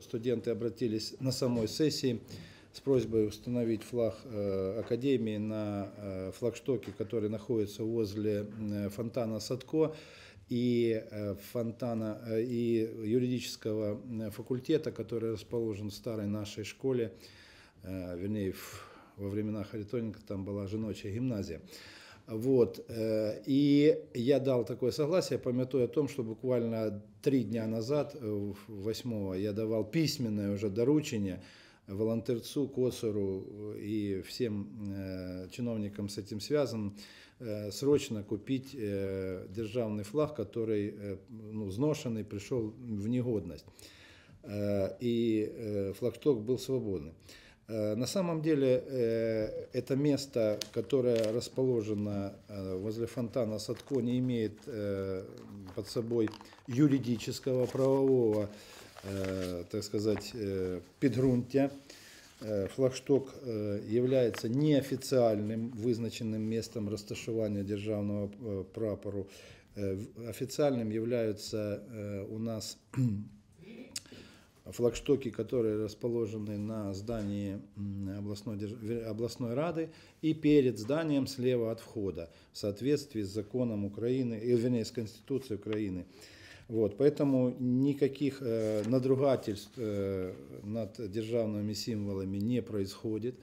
Студенты обратились на самой сессии с просьбой установить флаг э, Академии на э, флагштоке, который находится возле э, фонтана Садко и фонтана и юридического факультета, который расположен в старой нашей школе, вернее, во времена Харитоненко там была женочая гимназия. Вот. И я дал такое согласие, пометуя о том, что буквально три дня назад, 8 я давал письменное уже доручение волонтерцу, Коцеру и всем э, чиновникам с этим связанным э, срочно купить э, державный флаг, который ну, зношенный, пришел в негодность. И флагшток был свободный. На самом деле это место, которое расположено возле фонтана Садко, не имеет под собой юридического, правового Э, так сказать, э, підґрунтя. Э, флагшток является неофициальным вызначенным местом розташування державного прапору. Официальным являются у нас флагштоки, которые расположены на здании областной, областной рады и перед зданием слева от входа в соответствии с законом Украины, вернее, с Конституцией Украины. Вот, поэтому никаких э, надругательств э, над державными символами не происходит.